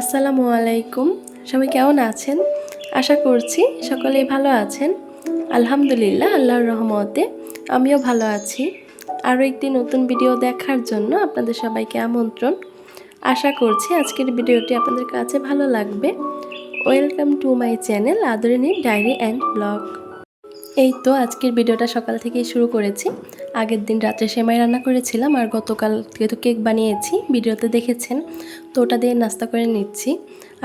আসসালামু আলাইকুম। সবাই কেমন আছেন? আশা করছি সকলেই ভালো আছেন। আলহামদুলিল্লাহ, আল্লাহর রহমতে আমিও ভালো আছি। আরও একটি নতুন ভিডিও দেখার জন্য আপনাদের সবাইকে আমন্ত্রণ। আশা করছি আজকের ভিডিওটি আপনাদের কাছে ভালো লাগবে। Welcome to my channel Adorini diary and blog. এই তো আজকের ভিডিওটা সকাল থেকেই শুরু করেছি। আগের দিন রাত্রে সেমাই রান্না করেছিলাম আর গতকাল যেহেতু কেক বানিয়েছি, ভিডিওতে দেখেছেন, তো ওটা দিয়ে নাস্তা করে নিচ্ছি।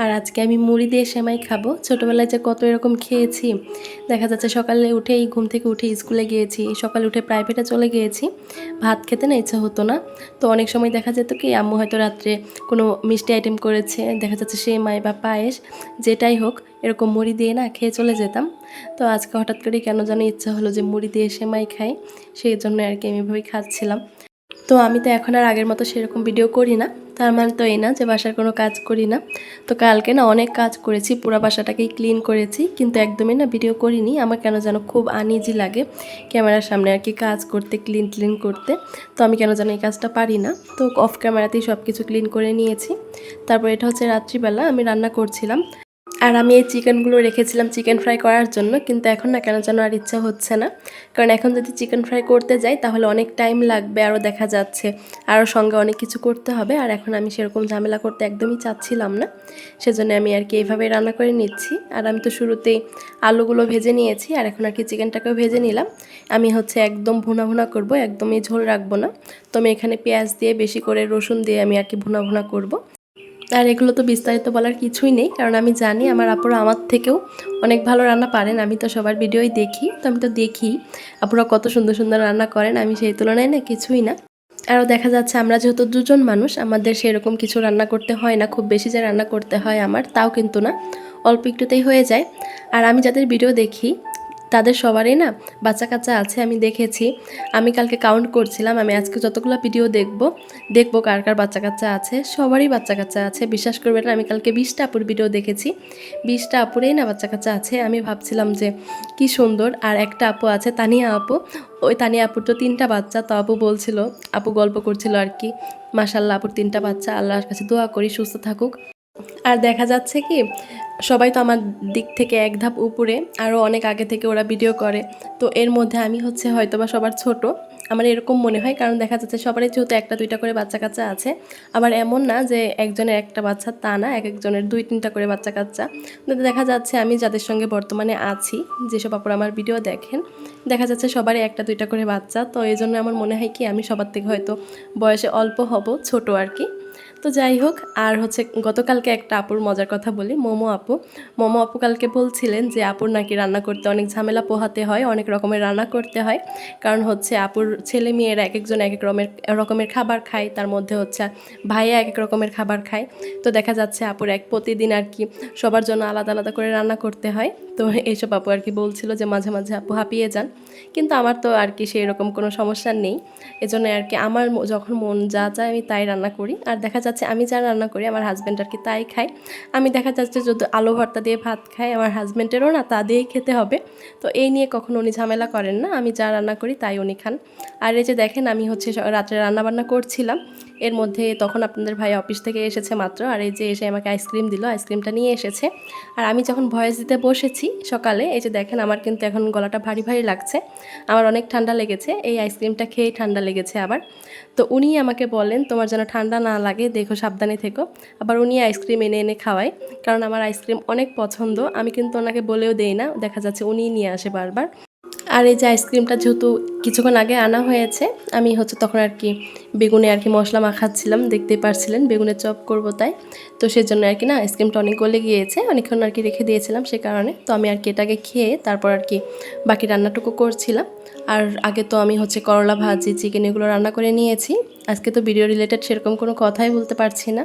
আর আজকে আমি মুড়ি দিয়ে সেমাই খাব। ছোটোবেলায় যে কত এরকম খেয়েছি, দেখা যাচ্ছে সকালে উঠেই ঘুম থেকে উঠে স্কুলে গিয়েছি, সকালে উঠে প্রাইভেটে চলে গিয়েছি, ভাত খেতে না ইচ্ছা হতো না। তো অনেক সময় দেখা যেত কি, আম্মু হয়তো রাত্রে কোনো মিষ্টি আইটেম করেছে, দেখা যাচ্ছে সেমাই বা পায়েস, যেটাই হোক, এরকম মুড়ি দিয়ে না খেয়ে চলে যেতাম। তো আজকে হঠাৎ করে কেন যেন ইচ্ছা হলো যে মুড়ি দিয়ে সেমাই খাই, সেই জন্য আর কি আমি এভাবেই খাচ্ছিলাম। তো আমি তো এখন আর আগের মতো সেরকম ভিডিও করি না। তার মানে তো এই না যে বাসার কোনো কাজ করি না। তো কালকে না অনেক কাজ করেছি, পুরো বাসাটাকেই ক্লিন করেছি, কিন্তু একদমই না ভিডিও করিনি। আমার কেন যেন খুব আনইজি লাগে ক্যামেরার সামনে আর কি কাজ করতে ক্লিন ক্লিন করতে। তো আমি কেন যেন এই কাজটা পারি না। তো অফ ক্যামেরাতেই সব কিছু ক্লিন করে নিয়েছি। তারপর এটা হচ্ছে রাত্রিবেলা আমি রান্না করছিলাম। আর আমি এই চিকেনগুলো রেখেছিলাম চিকেন ফ্রাই করার জন্য, কিন্তু এখন না কেন যেন আর ইচ্ছা হচ্ছে না। কারণ এখন যদি চিকেন ফ্রাই করতে যাই, তাহলে অনেক টাইম লাগবে, আরও দেখা যাচ্ছে। আরও সঙ্গে অনেক কিছু করতে হবে, আর এখন আমি সেরকম ঝামেলা করতে একদমই চাচ্ছিলাম না। সেজন্য আমি আর কি এইভাবে রান্না করে নিচ্ছি। আর আমি তো শুরুতেই আলুগুলো ভেজে নিয়েছি, আর এখন আর কি চিকেনটাকেও ভেজে নিলাম। আমি হচ্ছে একদম ভুনা ভুনা করব, একদমই ঝোল রাখব না। তো আমি এখানে পেঁয়াজ দিয়ে, বেশি করে রসুন দিয়ে আমি আর কি ভুনা ভুনা করব। আর এগুলো তো বিস্তারিত বলার কিছুই নেই, কারণ আমি জানি আমার আপুরা আমার থেকেও অনেক ভালো রান্না পারেন, আমি তো সবার ভিডিওই দেখি, তো আমি তো দেখি আপুরা কত সুন্দর সুন্দর রান্না করেন, আমি সেই তুলনায় না কিছুই না। আরও দেখা যাচ্ছে আমরা যেহেতু দুজন মানুষ, আমাদের সেরকম কিছু রান্না করতে হয় না, খুব বেশি যে রান্না করতে হয় আমার, তাও কিন্তু না, অল্প একটুতেই হয়ে যায়। আর আমি যাদের ভিডিও দেখি তাদের সবারই না বাচ্চা কাচ্চা আছে, আমি দেখেছি। আমি কালকে কাউন্ট করছিলাম, আমি আজকে যতগুলো ভিডিও দেখব, দেখব কার কার বাচ্চা কাচ্চা আছে, সবারই বাচ্চা কাচ্চা আছে। বিশ্বাস করবেন না, আমি কালকে বিশটা আপুর ভিডিও দেখেছি। বিশটা আপুরেই না বাচ্চা কাচ্চা আছে। আমি ভাবছিলাম যে কি সুন্দর, আর একটা আপু আছে, তানিয়া আপু। ওই তানিয়া আপুর তো তিনটা বাচ্চা, তো আপু বলছিল, আপু গল্প করছিল আর কি মাসাল্লাহ আপুর তিনটা বাচ্চা, আল্লাহর কাছে দোয়া করি, সুস্থ থাকুক। আর দেখা যাচ্ছে কি সবাই তো আমার দিক থেকে এক ধাপ উপরে, আরও অনেক আগে থেকে ওরা ভিডিও করে। তো এর মধ্যে আমি হচ্ছে হয়তো বা সবার ছোট। আমার এরকম মনে হয়, কারণ দেখা যাচ্ছে সবারই যেহেতু একটা দুইটা করে বাচ্চা কাচ্চা আছে। আবার এমন না যে একজনের একটা বাচ্চা তা না, এক একজনের দুই তিনটা করে বাচ্চা কাচ্চা। দেখা যাচ্ছে আমি যাদের সঙ্গে বর্তমানে আছি, যেসব আপুর আমার ভিডিও দেখেন, দেখা যাচ্ছে সবারই একটা দুইটা করে বাচ্চা। তো এই জন্য আমার মনে হয় কি, আমি সবার থেকে হয়তো বয়সে অল্প হব, ছোট আর কি। তো যাই হোক আর হচ্ছে গতকালকে একটা আপুর মজার কথা বলি, মোমো আপু। মোমো আপু কালকে বলছিলেন যে, আপুর নাকি রান্না করতে অনেক ঝামেলা পোহাতে হয়, অনেক রকমের রান্না করতে হয়। কারণ হচ্ছে আপুর ছেলে মেয়েরা এক একজন এক এক রকমের রকমের খাবার খায়, তার মধ্যে হচ্ছে ভাইয়া এক এক রকমের খাবার খায়। তো দেখা যাচ্ছে আপুর এক প্রতিদিন আর কি সবার জন্য আলাদা আলাদা করে রান্না করতে হয়। তো এইসব আপু আর কি বলছিল যে, মাঝে মাঝে আপু হাঁপিয়ে যান। কিন্তু আমার তো আর কি সেই রকম কোনো সমস্যা নেই। এজন্য আর কি আমার যখন মন যা চায় আমি তাই রান্না করি। আর দেখা যাচ্ছে আমি যা রান্না করি, আমার হাজব্যান্ড আর কি তাই খায়। আমি দেখা যাচ্ছে যদি আলু ভর্তা দিয়ে ভাত খাই আমার হাজব্যান্ডেরও না তা দিয়েই খেতে হবে। তো এই নিয়ে কখনো উনি ঝামেলা করেন না, আমি যা রান্না করি তাই উনি খান। আর এই যে দেখেন, আমি হচ্ছে রাত্রে রান্নাবান্না করছিলাম। এর মধ্যে তখন আপনাদের ভাই অফিস থেকে এসেছে মাত্র, আর এই যে এসে আমাকে আইসক্রিম দিল আইসক্রিমটা নিয়ে এসেছে। আর আমি যখন ভয়েস দিতে বসেছি সকালে, এই যে দেখেন আমার কিন্তু এখন গলাটা ভারী ভারী লাগছে, আমার অনেক ঠান্ডা লেগেছে, এই আইসক্রিমটা খেয়েই ঠান্ডা লেগেছে আবার। তো উনি আমাকে বলেন, তোমার যেন ঠান্ডা না লাগে, দেখো সাবধানে থেকো। আবার উনি আইসক্রিম এনে এনে খাওয়ায়, কারণ আমার আইসক্রিম অনেক পছন্দ, আমি কিন্তু ওনাকে বলেও দেই না, দেখা যাচ্ছে উনিই নিয়ে আসে বারবার। আর এই যে আইসক্রিমটা যেহেতু কিছুক্ষণ আগে আনা হয়েছে। আমি হচ্ছে তখন আর কি বেগুনে আর কি মশলা মাখাচ্ছিলাম, দেখতেই পারছিলেন বেগুনের চপ করব তাই। তো সেজন্য আর কি না, আইসক্রিমটা অনেক গলে গিয়েছে, অনেকক্ষণ আর কি রেখে দিয়েছিলাম সে কারণে। তো আমি আর কি এটাকে খেয়ে তারপর আর কি বাকি রান্নাটুকু করছিলাম। আর আগে তো আমি হচ্ছে করলা ভাজি, চিকেন এগুলো রান্না করে নিয়েছি। আজকে তো ভিডিও রিলেটেড সেরকম কোনো কথাই বলতে পারছি না।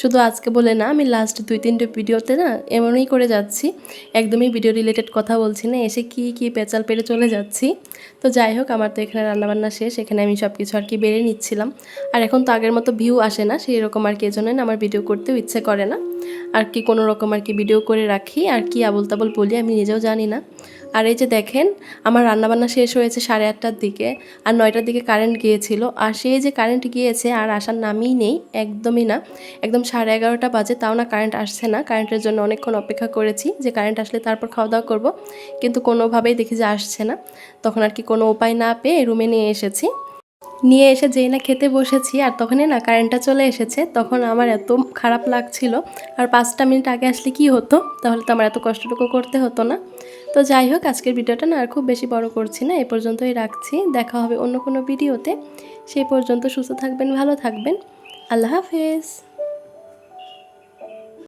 শুধু আজকে বলে না, আমি লাস্ট দুই তিনটে ভিডিওতে না এমনই করে যাচ্ছি। একদমই ভিডিও রিলেটেড কথা বলছি না, এসে কি কি পেঁচাল পেরে চলে যাচ্ছি। তো যাই হোক, আমার তো এখানে রান্নাবান্না শেষ, এখানে আমি সব কিছু আর কি বেড়ে নিচ্ছিলাম। আর এখন তো আগের মতো ভিউ আসে না সেই রকম আর কি এজন্য আমার ভিডিও করতেও ইচ্ছে করে না। আর কি কোনো রকম আর কি ভিডিও করে রাখি, আর কি আবল তাবল বলি আমি নিজেও জানি না। আর এই যে দেখেন, আমার রান্নাবান্না শেষ হয়েছে সাড়ে আটটার দিকে, আর নয়টার দিকে কারেন্ট গিয়েছিল। আর সেই যে কারেন্ট গিয়েছে, আর আসার নামই নেই, একদমই না। একদম সাড়ে এগারোটা বাজে, তাও না কারেন্ট আসছে না। কারেন্টের জন্য অনেকক্ষণ অপেক্ষা করেছি যে কারেন্ট আসলে তারপর খাওয়া দাওয়া করব। কিন্তু কোনোভাবেই দেখি যে আসছে না। তখন আর কি কোনো উপায় না পেয়ে রুমে নিয়ে এসেছি। নিয়ে এসে যেই না খেতে বসেছি, আর তখনই না কারেন্টটা চলে এসেছে, তখন আমার এত খারাপ লাগছিল। আর পাঁচটা মিনিট আগে আসলে কি হতো? তাহলে তো আমার এত কষ্টটুকু করতে হতো না। তো যাই হোক, আজকের ভিডিওটা না আর খুব বেশি বড় করছি না এ পর্যন্তই রাখছি। দেখা হবে অন্য কোনো ভিডিওতে। সেই পর্যন্ত সুস্থ থাকবেন, ভালো থাকবেন। আল্লাহ হাফেজ।